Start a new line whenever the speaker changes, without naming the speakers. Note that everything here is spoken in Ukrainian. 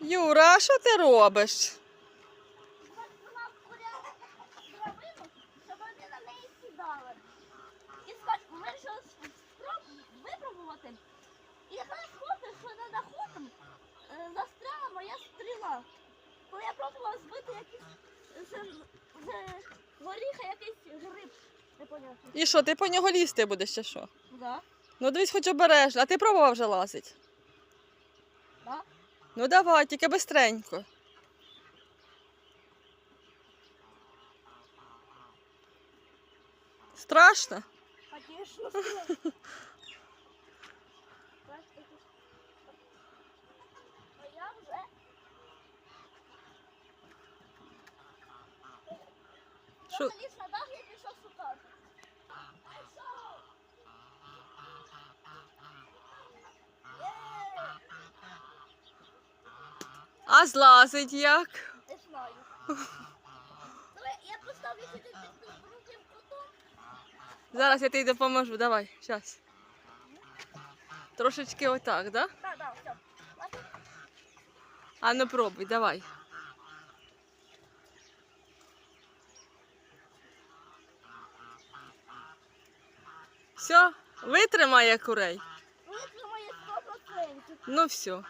Юра, а що ти робиш?
І якраз хлопець, що над охотом, застряла моя стріла. Коли я пробувала збити якийсь горіха якийсь гриб.
І що, ти по нього лізти будеш чи що?
Да.
Ну дивись, хоч обережно. А ти пробував вже лазити?
Да.
Ну давай, тільки бистренько. Страшно?
Конечно.
Що? А злазить як?
Не знаю. Давай, я поставлю сюди під другим кутом.
Зараз я тобі допоможу, давай, зараз. Трошечки отак, да?
Так, так, все.
А ну пробуй, давай. Все, витримає курей.
Витримає 100%.
Ну все.